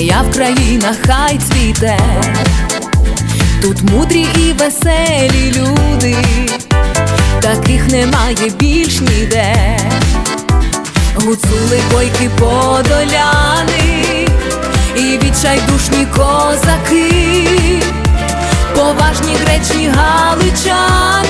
моя Вкраїна хай цвіте, тут мудрі і веселі люди, таких немає більш ніде. Гуцули бойки подоляни і відчайдушні козаки, поважні гречні галичани,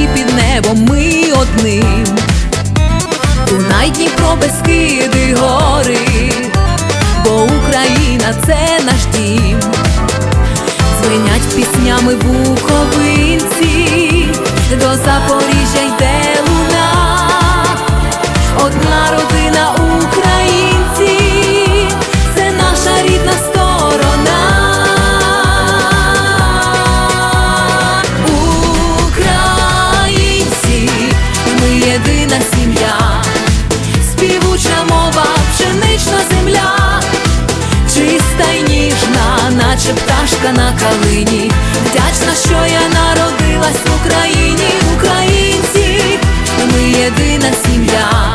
усі під небом ми одним. Дунай, Дніпро, Бескиди, гори, бо Україна це наш дім. звинять піснями буковинці, до Запоріжжя пташка на калині. Вдячна, що я народилась в Україні, українці, ми єдина сім'я,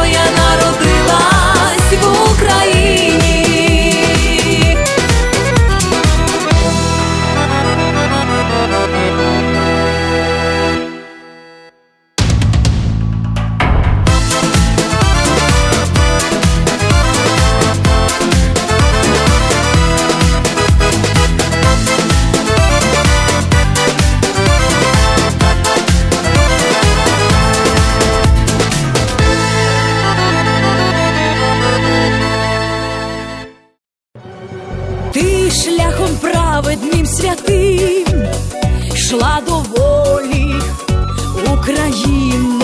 шляхом праведним святим йшла до волі Україно,